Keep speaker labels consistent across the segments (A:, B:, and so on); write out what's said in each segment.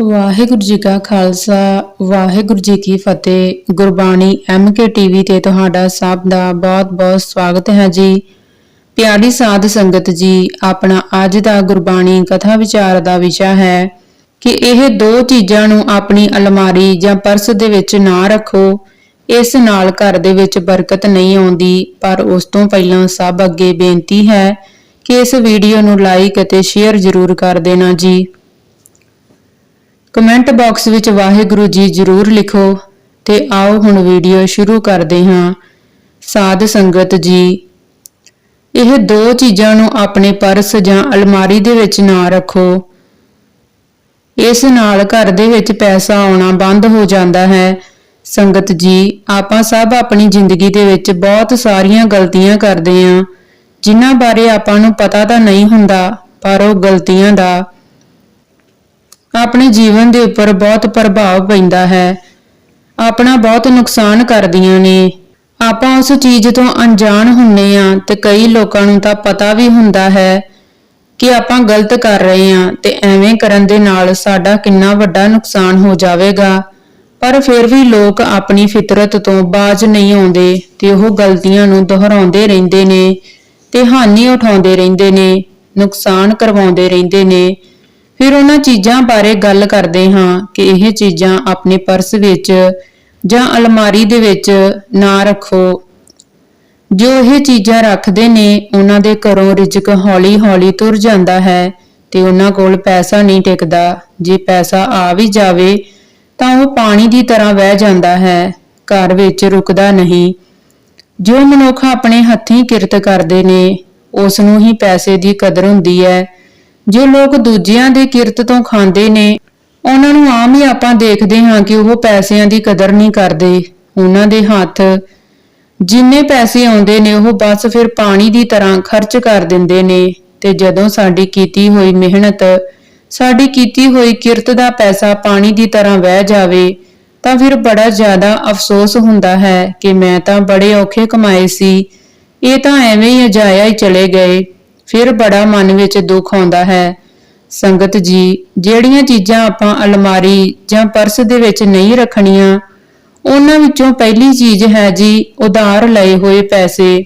A: ਵਾਹਿਗੁਰੂ ਜੀ ਕਾ ਖਾਲਸਾ, ਵਾਹਿਗੁਰੂ ਜੀ ਕੀ ਫਤਿਹ। Gurbani MK TV ਤੇ ਤੁਹਾਡਾ ਸਭ ਦਾ ਬਹੁਤ-ਬਹੁਤ ਸਵਾਗਤ ਹੈ ਜੀ। ਪਿਆਰੀ ਸਾਧ ਸੰਗਤ ਜੀ, ਆਪਣਾ ਅੱਜ ਦਾ ਗੁਰਬਾਣੀ ਕਥਾ ਵਿਚਾਰ ਦਾ ਵਿਸ਼ਾ ਹੈ ਕਿ ਇਹ ਦੋ ਚੀਜ਼ਾਂ ਨੂੰ ਆਪਣੀ ਅਲਮਾਰੀ ਜਾਂ ਪਰਸ ਦੇ ਵਿੱਚ ਨਾ ਰੱਖੋ। ਇਸ ਨਾਲ ਘਰ ਦੇ ਵਿੱਚ ਬਰਕਤ ਨਹੀਂ ਆਉਂਦੀ, ਪਰ ਉਸ ਤੋਂ ਪਹਿਲਾਂ ਸਭ ਅੱਗੇ ਬੇਨਤੀ ਹੈ ਕਿ ਇਸ ਵੀਡੀਓ ਨੂੰ ਲਾਈਕ ਅਤੇ ਸ਼ੇਅਰ ਜ਼ਰੂਰ ਕਰ ਦੇਣਾ ਜੀ। ਕਮੈਂਟ ਬਾਕਸ ਵਿੱਚ ਵਾਹਿਗੁਰੂ ਜੀ ਜ਼ਰੂਰ ਲਿਖੋ ਤੇ ਆਓ ਹੁਣ ਵੀਡੀਓ ਸ਼ੁਰੂ ਕਰਦੇ ਹਾਂ। ਸਾਧ ਸੰਗਤ ਜੀ, ਇਹ ਦੋ ਚੀਜ਼ਾਂ ਨੂੰ ਆਪਣੇ ਪਰਸ ਜਾਂ ਅਲਮਾਰੀ ਦੇ ਵਿੱਚ ਨਾ ਰੱਖੋ। ਇਸ ਨਾਲ ਘਰ ਦੇ ਵਿੱਚ ਪੈਸਾ ਆਉਣਾ ਬੰਦ ਹੋ ਜਾਂਦਾ ਹੈ। ਸੰਗਤ ਜੀ, ਆਪਾਂ ਸਭ ਆਪਣੀ ਜ਼ਿੰਦਗੀ ਦੇ ਵਿੱਚ ਬਹੁਤ ਸਾਰੀਆਂ ਗਲਤੀਆਂ ਕਰਦੇ ਹਾਂ। ਜਿਨ੍ਹਾਂ ਬਾਰੇ ਆਪਾਂ ਨੂੰ ਪਤਾ ਤਾਂ ਨਹੀਂ ਹੁੰਦਾ, ਪਰ ਉਹ ਗਲਤੀਆਂ ਦਾ ਆਪਣੇ ਜੀਵਨ ਦੇ ਉੱਪਰ ਬਹੁਤ ਪ੍ਰਭਾਵ ਪੈਂਦਾ ਹੈ। ਆਪਣਾ ਬਹੁਤ ਨੁਕਸਾਨ ਕਰਦੀਆਂ ਨੇ। ਆਪਾਂ ਉਸ ਚੀਜ਼ ਤੋਂ ਅਣਜਾਣ ਹੁੰਨੇ ਆ ਤੇ ਕਈ ਲੋਕਾਂ ਨੂੰ ਤਾਂ ਪਤਾ ਵੀ ਹੁੰਦਾ ਹੈ ਕਿ ਆਪਾਂ ਗਲਤ ਕਰ ਰਹੇ ਹਾਂ ਤੇ ਐਵੇਂ ਕਰਨ ਦੇ ਨਾਲ ਸਾਡਾ ਕਿੰਨਾ ਵੱਡਾ ਨੁਕਸਾਨ ਹੋ ਜਾਵੇਗਾ। ਪਰ ਫਿਰ ਵੀ ਲੋਕ ਆਪਣੀ ਫਿਤਰਤ ਤੋਂ ਬਾਜ ਨਹੀਂ ਆਉਂਦੇ ਤੇ ਉਹ ਗਲਤੀਆਂ ਨੂੰ ਦੁਹਰਾਉਂਦੇ ਰਹਿੰਦੇ ਨੇ ਤੇ ਹਾਨੀ ਉਠਾਉਂਦੇ ਰਹਿੰਦੇ ਨੇ, ਨੁਕਸਾਨ ਕਰਵਾਉਂਦੇ ਰਹਿੰਦੇ ਨੇ ਫਿਰ ਉਹਨਾਂ ਚੀਜ਼ਾਂ ਬਾਰੇ ਗੱਲ ਕਰਦੇ ਹਾਂ ਕਿ ਇਹ ਚੀਜ਼ਾਂ ਆਪਣੇ ਪਰਸ ਵਿੱਚ ਜਾਂ ਅਲਮਾਰੀ ਦੇ ਵਿੱਚ ਨਾ ਰੱਖੋ। ਜੋ ਇਹ ਚੀਜ਼ਾਂ ਰੱਖਦੇ ਨੇ, ਉਹਨਾਂ ਦੇ ਘਰੋਂ ਰਿਜ਼ਕ ਹੌਲੀ-ਹੌਲੀ ਤੁਰ ਜਾਂਦਾ ਹੈ ਤੇ ਉਹਨਾਂ ਕੋਲ ਪੈਸਾ ਨਹੀਂ ਟਿਕਦਾ। ਜੇ ਪੈਸਾ ਆ ਵੀ ਜਾਵੇ, ਤਾਂ ਉਹ ਪਾਣੀ ਦੀ ਤਰ੍ਹਾਂ ਵਹਿ ਜਾਂਦਾ ਹੈ, ਘਰ ਵਿੱਚ ਰੁਕਦਾ ਨਹੀਂ। ਜੋ ਮਨੁੱਖ ਆਪਣੇ ਹੱਥੀਂ ਕਿਰਤ ਕਰਦੇ ਨੇ, ਉਸ ਨੂੰ ਹੀ ਪੈਸੇ ਦੀ ਕਦਰ ਹੁੰਦੀ ਹੈ। ਜੋ ਲੋਕ ਦੂਜਿਆਂ ਦੇ ਕਿਰਤ ਤੋਂ ਖਾਂਦੇ ਨੇ, ਉਹਨਾਂ ਨੂੰ ਆਮ ਹੀ ਆਪਾਂ ਦੇਖਦੇ ਹਾਂ ਕਿ ਉਹ ਪੈਸਿਆਂ ਦੀ ਕਦਰ ਨਹੀਂ ਕਰਦੇ। ਉਹਨਾਂ ਦੇ ਹੱਥ ਜਿੰਨੇ ਪੈਸੇ ਆਉਂਦੇ ਨੇ, ਉਹ ਬਸ ਫਿਰ ਪਾਣੀ ਦੀ ਤਰ੍ਹਾਂ ਖਰਚ ਕਰ ਦਿੰਦੇ ਨੇ। ਤੇ ਜਦੋਂ ਸਾਡੀ ਕੀਤੀ ਹੋਈ ਮਿਹਨਤ, ਸਾਡੀ ਕੀਤੀ ਹੋਈ ਕਿਰਤ ਦਾ ਪੈਸਾ ਪਾਣੀ ਦੀ ਤਰ੍ਹਾਂ ਵਹਿ ਜਾਵੇ, ਤਾਂ ਫਿਰ ਬੜਾ ਜ਼ਿਆਦਾ ਅਫਸੋਸ ਹੁੰਦਾ ਹੈ ਕਿ ਮੈਂ ਤਾਂ ਬੜੇ ਔਖੇ ਕਮਾਏ ਸੀ। ਇਹ ਤਾਂ ਐਵੇਂ ਹੀ ਅਜਾਇਆ ਹੀ ਚਲੇ ਗਏ। ਫਿਰ ਬੜਾ ਮਨ ਵਿੱਚ ਦੁੱਖ ਆਉਂਦਾ ਹੈ। ਸੰਗਤ ਜੀ, ਜਿਹੜੀਆਂ ਚੀਜ਼ਾਂ ਆਪਾਂ ਅਲਮਾਰੀ ਜਾਂ ਪਰਸ ਦੇ ਵਿੱਚ ਨਹੀਂ ਰੱਖਣੀਆਂ, ਉਹਨਾਂ ਵਿੱਚੋਂ ਪਹਿਲੀ ਚੀਜ਼ ਹੈ ਜੀ, ਉਧਾਰ ਲਏ ਹੋਏ ਪੈਸੇ।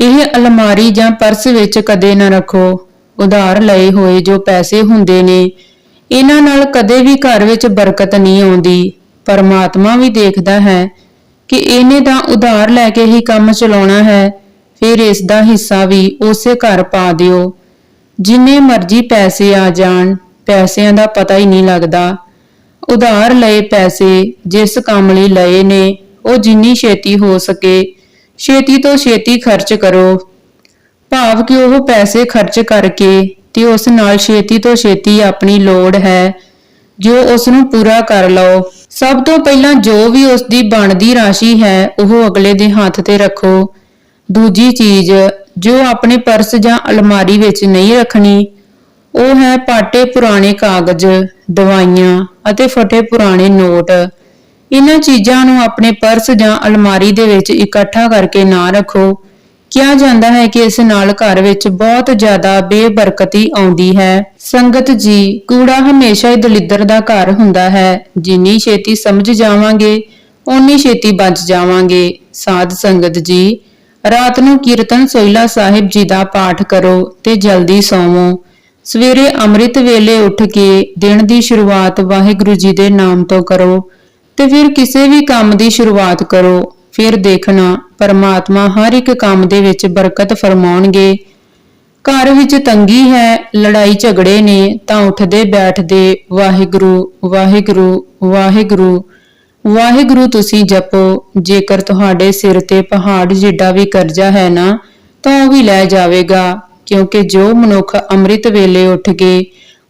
A: ਇਹ ਅਲਮਾਰੀ ਜਾਂ ਪਰਸ ਵਿੱਚ ਕਦੇ ਨਾ ਰੱਖੋ। ਉਧਾਰ ਲਏ ਹੋਏ ਜੋ ਪੈਸੇ ਹੁੰਦੇ ਨੇ, ਇਹਨਾਂ ਨਾਲ ਕਦੇ ਵੀ ਘਰ ਵਿੱਚ ਬਰਕਤ ਨਹੀਂ ਆਉਂਦੀ। ਪਰਮਾਤਮਾ ਵੀ ਦੇਖਦਾ ਹੈ ਕਿ ਇਹਨੇ ਤਾਂ ਉਧਾਰ ਲੈ ਕੇ ਹੀ ਕੰਮ ਚਲਾਉਣਾ ਹੈ। ਫਿਰ ਇਸ ਦਾ ਹਿੱਸਾ ਵੀ ਉਸੇ ਘਰ ਪਾ ਦਿਓ। ਜਿੰਨੇ ਮਰਜ਼ੀ ਪੈਸੇ ਆ ਜਾਣ, ਪੈਸਿਆਂ ਦਾ ਪਤਾ ਹੀ ਨਹੀਂ ਲੱਗਦਾ। ਉਧਾਰ ਲਏ ਪੈਸੇ, ਜਿਸ ਕੰਮ ਲਈ ਲਏ ਨੇ, ਉਹ ਜਿੰਨੀ ਛੇਤੀ ਹੋ ਸਕੇ। ਛੇਤੀ ਤੋਂ ਛੇਤੀ ਖਰਚ ਕਰੋ। ਭਾਵ ਕਿ ਉਹ ਪੈਸੇ ਖਰਚ ਕਰਕੇ ਤੇ ਉਸ ਨਾਲ ਛੇਤੀ ਤੋਂ ਛੇਤੀ ਆਪਣੀ ਲੋੜ ਹੈ। ਜੋ ਉਸ ਨੂੰ ਪੂਰਾ ਕਰ ਲਓ। ਸਭ ਤੋਂ ਪਹਿਲਾਂ ਜੋ ਵੀ ਉਸ ਦੀ ਬਣਦੀ ਰਾਸ਼ੀ ਹੈ, ਉਹ ਅਗਲੇ ਦੇ ਹੱਥ ਤੇ ਰੱਖੋ। ਦੂਜੀ ਚੀਜ਼ ਜੋ ਆਪਣੇ ਪਰਸ ਜਾਂ ਅਲਮਾਰੀ ਵਿੱਚ ਨਹੀਂ ਰੱਖਣੀ, ਉਹ ਹੈ ਪਾਟੇ ਪੁਰਾਣੇ ਕਾਗਜ਼, ਦਵਾਈਆਂ ਅਤੇ ਫਟੇ ਪੁਰਾਣੇ ਨੋਟ। ਇਹਨਾਂ ਚੀਜ਼ਾਂ ਨੂੰ ਆਪਣੇ ਪਰਸ ਜਾਂ ਅਲਮਾਰੀ ਦੇ ਵਿੱਚ ਇਕੱਠਾ ਕਰਕੇ ਨਾ ਰੱਖੋ। ਕਿਹਾ ਜਾਂਦਾ ਹੈ ਕਿ ਇਸ ਨਾਲ ਘਰ ਵਿੱਚ ਬਹੁਤ ਜ਼ਿਆਦਾ ਬੇਬਰਕਤੀ ਆਉਂਦੀ ਹੈ। ਸੰਗਤ ਜੀ, ਕੂੜਾ ਹਮੇਸ਼ਾ ਹੀ ਦਲਿੱਦਰ ਦਾ ਘਰ ਹੁੰਦਾ ਹੈ। ਜਿੰਨੀ ਛੇਤੀ ਸਮਝ ਜਾਵਾਂਗੇ, ਓਨੀ ਛੇਤੀ ਬਚ ਜਾਵਾਂਗੇ। ਸਾਧ ਸੰਗਤ ਜੀ ਰਾਤ ਨੂੰ ਕੀਰਤਨ ਸੋਇਲਾ ਸਾਹਿਬ ਜੀ ਦਾ ਪਾਠ ਕਰੋ ਤੇ ਜਲਦੀ ਸੌਵੋ। ਸਵੇਰੇ ਅੰਮ੍ਰਿਤ ਵੇਲੇ ਉੱਠ ਕੇ ਦਿਨ ਦੀ ਸ਼ੁਰੂਆਤ ਵਾਹਿਗੁਰੂ ਜੀ ਦੇ ਨਾਮ ਤੋਂ ਕਰੋ ਤੇ ਫਿਰ ਕਿਸੇ ਵੀ ਕੰਮ ਦੀ ਸ਼ੁਰੂਆਤ ਕਰੋ। ਫਿਰ ਦੇਖਣਾ, ਪਰਮਾਤਮਾ ਹਰ ਇੱਕ ਕੰਮ ਦੇ ਵਿੱਚ ਬਰਕਤ ਫਰਮਾਉਣਗੇ। ਘਰ ਵਿੱਚ ਤੰਗੀ ਹੈ, ਲੜਾਈ ਝਗੜੇ ਨੇ, ਤਾਂ ਉੱਠਦੇ ਬੈਠਦੇ ਵਾਹਿਗੁਰੂ ਵਾਹਿਗੁਰੂ ਵਾਹਿਗੁਰੂ। ਵਾਹਿਗੁਰੂ, ਤੁਸੀਂ ਜਪੋ। ਜੇਕਰ ਤੁਹਾਡੇ ਸਿਰ ਤੇ ਪਹਾੜ ਜਿੱਡਾ ਵੀ ਕਰਜ਼ਾ ਹੈ ਨਾ, ਤਾਂ ਉਹ ਵੀ ਲੈ ਜਾਵੇਗਾ, ਕਿਉਂਕਿ ਜੋ ਮਨੁੱਖ ਅੰਮ੍ਰਿਤ ਵੇਲੇ ਉੱਠ ਕੇ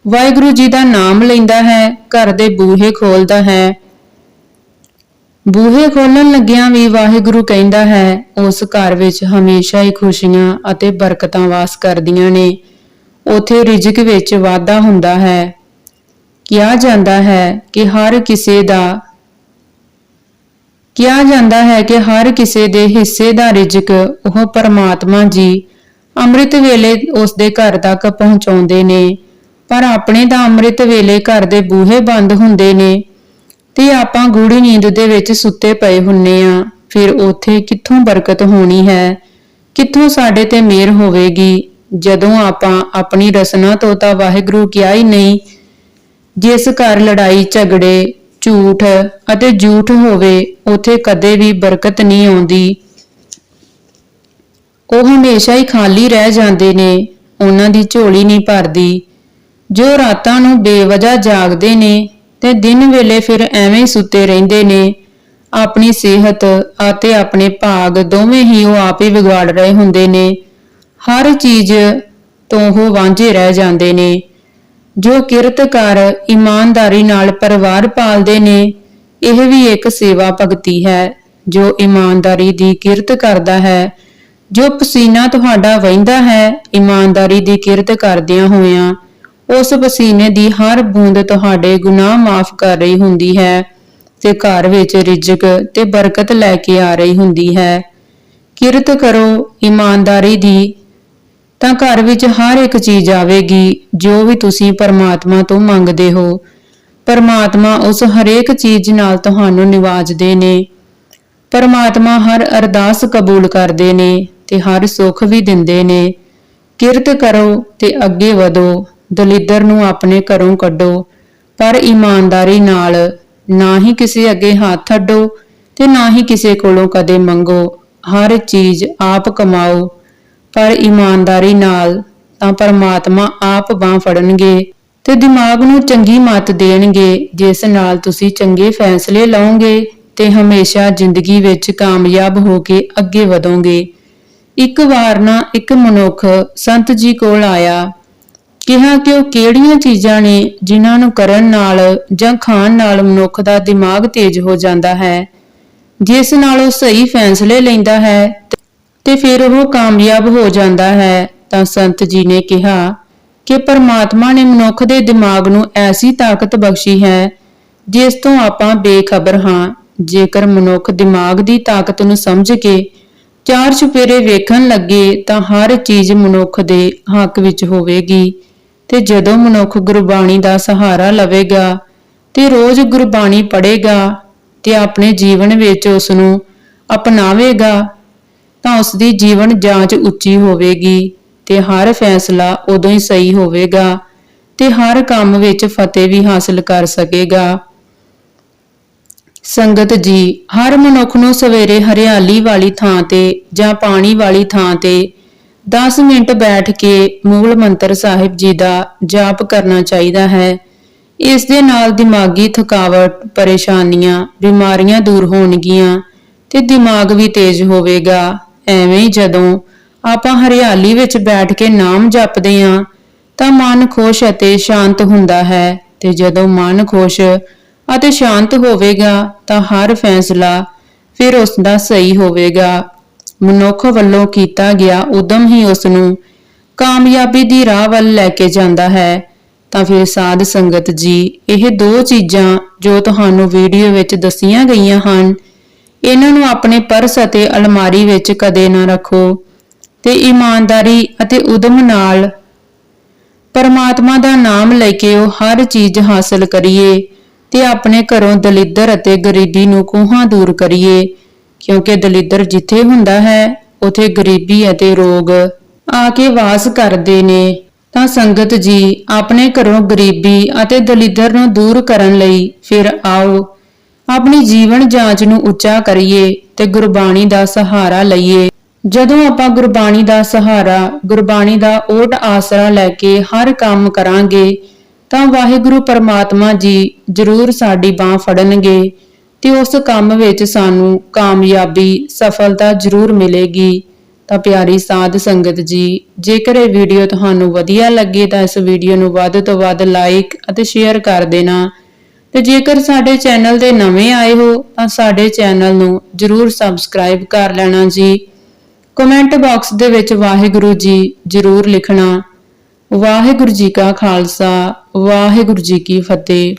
A: ਵਾਹਿਗੁਰੂ ਜੀ ਦਾ ਨਾਮ ਲੈਂਦਾ ਹੈ, ਘਰ ਦੇ ਬੂਹੇ ਖੋਲਦਾ ਹੈ। ਬੂਹੇ ਖੋਲਣ ਲੱਗਿਆਂ ਵੀ ਵਾਹਿਗੁਰੂ ਕਹਿੰਦਾ ਹੈ, ਉਸ ਘਰ ਵਿੱਚ ਹਮੇਸ਼ਾ ਹੀ ਖੁਸ਼ੀਆਂ ਅਤੇ ਬਰਕਤਾਂ ਵਾਸ ਕਰਦੀਆਂ ਨੇ। ਉਥੇ ਰਿਜ਼ਕ ਵਿੱਚ ਵਾਧਾ ਹੁੰਦਾ ਹੈ। ਕਿਹਾ ਜਾਂਦਾ ਹੈ ਕਿ ਹਰ ਕਿਸੇ ਦਾ ਕਿਹਾ ਜਾਂਦਾ ਹੈ ਕਿ ਹਰ ਕਿਸੇ ਦੇ ਹਿੱਸੇ ਦਾ ਰਿਜ਼ਕ ਉਹ ਪਰਮਾਤਮਾ ਜੀ ਅੰਮ੍ਰਿਤ ਵੇਲੇ ਉਸ ਦੇ ਘਰ ਤੱਕ ਪਹੁੰਚਾਉਂਦੇ ਨੇ, ਪਰ ਆਪਣੇ ਤਾਂ ਅੰਮ੍ਰਿਤ ਵੇਲੇ ਘਰ ਦੇ ਬੂਹੇ ਬੰਦ ਹੁੰਦੇ ਨੇ ਤੇ ਆਪਾਂ ਗੂੜੀ ਨੀਂਦ ਦੇ ਵਿੱਚ ਸੁੱਤੇ ਪਏ ਹੁੰਨੇ ਆ। ਫਿਰ ਉੱਥੇ ਕਿੱਥੋਂ ਬਰਕਤ ਹੋਣੀ ਹੈ? ਕਿੱਥੋਂ ਸਾਡੇ ਤੇ ਮਿਹਰ ਹੋਵੇਗੀ? ਜਦੋਂ ਆਪਾਂ ਆਪਣੀ ਰਸਨਾ ਤੋਂ ਤਾਂ ਵਾਹਿਗੁਰੂ ਕਿਹਾ ਹੀ ਨਹੀਂ, ਜਿਸ ਘਰ ਲੜਾਈ ਝਗੜੇ ਝੂਠ ਅਤੇ ਝੂਠ ਹੋਵੇ, ਉਥੇ ਕਦੇ ਵੀ ਬਰਕਤ ਨਹੀਂ ਆਉਂਦੀ। ਉਹ ਹਮੇਸ਼ਾ ਹੀ ਖਾਲੀ ਰਹਿ ਜਾਂਦੇ ਨੇ, ਉਹਨਾਂ ਦੀ ਝੋਲੀ ਨਹੀਂ ਭਰਦੀ। ਜੋ ਰਾਤਾਂ ਨੂੰ ਬੇਵਜ੍ਹਾ ਜਾਗਦੇ ਨੇ ਤੇ ਦਿਨ ਵੇਲੇ ਫਿਰ ਐਵੇਂ ਸੁੱਤੇ ਰਹਿੰਦੇ ਨੇ, ਆਪਣੀ ਸਿਹਤ ਅਤੇ ਆਪਣੇ ਭਾਗ ਦੋਵੇਂ ਹੀ ਉਹ ਆਪ ਹੀ ਵਿਗਾੜ ਰਹੇ ਹੁੰਦੇ ਨੇ। ਹਰ ਚੀਜ਼ ਤੋਂ ਉਹ ਵਾਂਝੇ ਰਹਿ ਜਾਂਦੇ ਨੇ। ਜੋ ਕਿਰਤ ਇਮਾਨਦਾਰੀ ਨਾਲ ਪਰਿਵਾਰ ਪਾਲਦੇ ਨੇ, ਇਹ ਵੀ ਇੱਕ ਸੇਵਾ ਭਗਤੀ ਹੈ, ਜੋ ਇਮਾਨਦਾਰੀ ਦੀ ਕਿਰਤ ਕਰਦਾ ਹੈ। ਜੋ ਪਸੀਨਾ ਤੁਹਾਡਾ ਵਹਿੰਦਾ ਹੈ, ਇਮਾਨਦਾਰੀ ਦੀ ਕਿਰਤ ਕਰਦਿਆਂ ਹੋਇਆਂ, ਉਸ ਪਸੀਨੇ ਦੀ ਹਰ ਬੂੰਦ ਤੁਹਾਡੇ ਗੁਨਾਹ ਮਾਫ ਕਰ ਰਹੀ ਹੁੰਦੀ ਹੈ ਤੇ ਘਰ ਵਿੱਚ ਰਿਜ਼ਕ ਤੇ ਬਰਕਤ ਲੈ ਕੇ ਆ ਰਹੀ ਹੁੰਦੀ ਹੈ। ਕਿਰਤ ਕਰੋ, ਇਮਾਨਦਾਰੀ ਦੀ ਤਾਂ ਘਰ ਵਿੱਚ ਹਰ ਇੱਕ ਚੀਜ਼ ਆਵੇਗੀ, ਜੋ ਵੀ ਤੁਸੀਂ ਪਰਮਾਤਮਾ ਤੋਂ ਮੰਗਦੇ ਹੋ। ਪਰਮਾਤਮਾ ਉਸ ਹਰੇਕ ਚੀਜ਼ ਨਾਲ ਤੁਹਾਨੂੰ ਨਿਵਾਜਦੇ ਨੇ। ਪਰਮਾਤਮਾ ਹਰ ਅਰਦਾਸ ਕਬੂਲ ਕਰਦੇ ਨੇ ਤੇ ਹਰ ਸੁੱਖ ਵੀ ਦਿੰਦੇ ਨੇ। ਕਿਰਤ ਕਰੋ ਤੇ ਅੱਗੇ ਵਧੋ, ਦਲਿੱਦਰ ਨੂੰ ਆਪਣੇ ਘਰੋਂ ਕੱਢੋ। ਪਰ ਇਮਾਨਦਾਰੀ ਨਾਲ ਨਾ ਹੀ ਕਿਸੇ ਅੱਗੇ ਹੱਥ ਅੱਡੋ ਤੇ ਨਾ ਹੀ ਕਿਸੇ ਕੋਲੋਂ ਕਦੇ ਮੰਗੋ। ਹਰ ਚੀਜ਼ ਆਪ ਕਮਾਓ। ਪਰ ਇਮਾਨਦਾਰੀ ਨਾਲ ਤਾਂ ਪਰਮਾਤਮਾ ਆਪ ਬਾਹ ਫੜਨਗੇ ਤੇ ਦਿਮਾਗ ਨੂੰ ਚੰਗੀ ਮੱਤ ਦੇਣਗੇ, ਜਿਸ ਨਾਲ ਤੁਸੀਂ ਚੰਗੇ ਫੈਸਲੇ ਲਓਗੇ ਤੇ ਹਮੇਸ਼ਾ ਜ਼ਿੰਦਗੀ ਵਿੱਚ ਕਾਮਯਾਬ ਹੋ ਕੇ ਅੱਗੇ ਵਧੋਗੇ। ਇੱਕ ਵਾਰ ਨਾ ਇੱਕ ਮਨੁੱਖ ਸੰਤ ਜੀ ਕੋਲ ਆਇਆ, ਕਿਹਾ ਕਿ ਉਹ ਕਿਹੜੀਆਂ ਚੀਜ਼ਾਂ ਨੇ ਜਿਨ੍ਹਾਂ ਨੂੰ ਕਰਨ ਨਾਲ ਜਾਂ ਖਾਣ ਨਾਲ ਮਨੁੱਖ ਦਾ ਦਿਮਾਗ ਤੇਜ਼ ਹੋ ਜਾਂਦਾ ਹੈ, ਜਿਸ ਨਾਲ ਉਹ ਸਹੀ ਫੈਸਲੇ ਲੈਂਦਾ ਹੈ ਤੇ ਫਿਰ ਉਹ ਕਾਮਯਾਬ ਹੋ ਜਾਂਦਾ ਹੈ, ਤਾਂ ਸੰਤ ਜੀ ਨੇ ਕਿਹਾ, ਕਿ ਪਰਮਾਤਮਾ ਨੇ ਮਨੁੱਖ ਦੇ ਦਿਮਾਗ ਨੂੰ ਐਸੀ ਤਾਕਤ ਬਖਸ਼ੀ ਹੈ, ਜਿਸ ਤੋਂ ਆਪਾਂ ਬੇਖਬਰ ਹਾਂ। ਜੇਕਰ ਮਨੁੱਖ ਦਿਮਾਗ ਦੀ ਤਾਕਤ ਨੂੰ ਸਮਝ ਕੇ ਚਾਰ ਚੁਫੇਰੇ ਵੇਖਣ ਲੱਗੇ, ਤਾਂ ਹਰ ਚੀਜ਼ ਮਨੁੱਖ ਦੇ ਹੱਕ ਵਿੱਚ ਹੋਵੇਗੀ। ਤੇ ਜਦੋਂ ਮਨੁੱਖ ਗੁਰਬਾਣੀ ਦਾ ਸਹਾਰਾ ਲਵੇਗਾ ਤੇ ਰੋਜ਼ ਗੁਰਬਾਣੀ ਪੜ੍ਹੇਗਾ ਤੇ ਆਪਣੇ ਜੀਵਨ ਵਿੱਚ ਉਸ ਨੂੰ ਅਪਣਾਵੇਗਾ ਤਾਂ ਉਸ ਦੀ ਜੀਵਨ ਜਾਂਚ ਉੱਚੀ ਹੋਵੇਗੀ ਤੇ ਹਰ ਫੈਸਲਾ ਉਦੋਂ ਹੀ ਸਹੀ ਹੋਵੇਗਾ ਤੇ ਹਰ ਕੰਮ ਵਿੱਚ ਫਤਿਹ ਵੀ ਹਾਸਲ ਕਰ ਸਕੇਗਾ। ਸੰਗਤ ਜੀ, ਹਰ ਮਨੁੱਖ ਨੂੰ ਸਵੇਰੇ ਹਰਿਆਲੀ ਵਾਲੀ ਥਾਂ ਤੇ ਜਾਂ ਪਾਣੀ ਵਾਲੀ ਥਾਂ ਤੇ 10 ਮਿੰਟ ਬੈਠ ਕੇ ਮੂਲ ਮੰਤਰ ਸਾਹਿਬ ਜੀ ਦਾ ਜਾਪ ਕਰਨਾ ਚਾਹੀਦਾ ਹੈ। ਇਸ ਦੇ ਨਾਲ ਦਿਮਾਗੀ ਥਕਾਵਟ, ਪਰੇਸ਼ਾਨੀਆਂ, ਬਿਮਾਰੀਆਂ ਦੂਰ ਹੋਣਗੀਆਂ ਤੇ ਦਿਮਾਗ ਵੀ ਤੇਜ਼ ਹੋਵੇਗਾ। ਐਵੇਂ ਜਦੋਂ ਆਪਾਂ ਹਰਿਆਲੀ ਵਿੱਚ ਬੈਠ ਕੇ ਨਾਮ ਜਪਦੇ ਹਾਂ, ਤਾਂ ਮਨ ਖੁਸ਼ ਅਤੇ ਸ਼ਾਂਤ ਹੁੰਦਾ ਹੈ ਤੇ ਜਦੋਂ ਮਨ ਖੁਸ਼ ਅਤੇ ਸ਼ਾਂਤ ਹੋਵੇਗਾ, ਤਾਂ ਹਰ ਫੈਸਲਾ ਫਿਰ ਉਸ ਦਾ ਸਹੀ ਹੋਵੇਗਾ। ਮਨੁੱਖ ਵੱਲੋਂ ਕੀਤਾ ਗਿਆ ਉਦਮ ਹੀ ਉਸ ਨੂੰ ਕਾਮਯਾਬੀ ਦੀ ਰਾਹ ਵੱਲ ਲੈ ਕੇ ਜਾਂਦਾ ਹੈ। ਤਾਂ ਫਿਰ ਸਾਧ ਸੰਗਤ ਜੀ, ਇਹ ਦੋ ਚੀਜ਼ਾਂ ਜੋ ਤੁਹਾਨੂੰ ਵੀਡੀਓ ਵਿੱਚ ਦੱਸੀਆਂ ਗਈਆਂ ਹਨ ਇਹਨਾਂ ਨੂੰ ਆਪਣੇ ਪਰਸ ਅਤੇ ਅਲਮਾਰੀ ਵਿੱਚ ਕਦੇ ਨਾ ਰੱਖੋ ਤੇ ਇਮਾਨਦਾਰੀ ਅਤੇ ਉਦਮ ਨਾਲ ਪਰਮਾਤਮਾ ਦਾ ਨਾਮ ਲੈ ਕੇ ਉਹ ਹਰ ਚੀਜ਼ ਹਾਸਲ ਕਰੀਏ ਤੇ ਆਪਣੇ ਘਰੋਂ ਦਲਿੱਦਰ ਅਤੇ ਗਰੀਬੀ ਨੂੰ ਕੋਹਾਂ ਦੂਰ ਕਰੀਏ, ਕਿਉਂਕਿ ਦਲਿੱਦਰ ਜਿੱਥੇ ਹੁੰਦਾ ਹੈ, ਉਥੇ ਗਰੀਬੀ ਅਤੇ ਰੋਗ ਆ ਕੇ ਵਾਸ ਕਰਦੇ ਨੇ। ਤਾਂ ਸੰਗਤ ਜੀ, ਆਪਣੇ ਘਰੋਂ ਗਰੀਬੀ ਅਤੇ ਦਲਿੱਦਰ ਨੂੰ ਦੂਰ ਕਰਨ ਲਈ ਫਿਰ ਆਓ। ਆਪਣੀ ਜੀਵਨ ਜਾਂਚ ਨੂੰ ਉੱਚਾ ਕਰੀਏ ਤੇ ਗੁਰਬਾਣੀ ਦਾ ਸਹਾਰਾ ਲਈਏ। ਜਦੋਂ ਆਪਾਂ ਗੁਰਬਾਣੀ ਦਾ ਸਹਾਰਾ, ਗੁਰਬਾਣੀ ਦਾ ਓਟ ਆਸਰਾ ਲੈ ਕੇ ਹਰ ਕੰਮ ਕਰਾਂਗੇ, ਤਾਂ ਵਾਹਿਗੁਰੂ ਪਰਮਾਤਮਾ ਜੀ ਜ਼ਰੂਰ ਸਾਡੀ ਬਾਹ ਫੜਨਗੇ ਤੇ ਉਸ ਕੰਮ ਵਿੱਚ ਸਾਨੂੰ ਕਾਮਯਾਬੀ, ਸਫਲਤਾ ਜ਼ਰੂਰ ਮਿਲੇਗੀ। ਤਾਂ ਪਿਆਰੀ ਸਾਧ ਸੰਗਤ ਜੀ, ਜੇਕਰ ਇਹ ਵੀਡੀਓ ਤੁਹਾਨੂੰ ਵਧੀਆ ਲੱਗੇ ਤਾਂ ਇਸ ਵੀਡੀਓ ਨੂੰ ਵੱਧ ਤੋਂ ਵੱਧ ਲਾਈਕ ਅਤੇ ਸ਼ੇਅਰ ਕਰ ਦੇਣਾ। ਤੇ ਜੇਕਰ ਸਾਡੇ ਚੈਨਲ ਦੇ ਨਵੇਂ ਆਏ ਹੋ, ਤਾਂ ਸਾਡੇ ਚੈਨਲ ਨੂੰ ਜਰੂਰ ਸਬਸਕ੍ਰਾਈਬ ਕਰ ਲੈਣਾ ਜੀ। ਕਮੈਂਟ ਬਾਕਸ ਦੇ ਵਿੱਚ ਵਾਹਿਗੁਰੂ ਜੀ ਜਰੂਰ ਲਿਖਣਾ। ਵਾਹਿਗੁਰੂ ਜੀ ਕਾ ਖਾਲਸਾ, ਵਾਹਿਗੁਰੂ ਜੀ ਕੀ ਫਤਿਹ।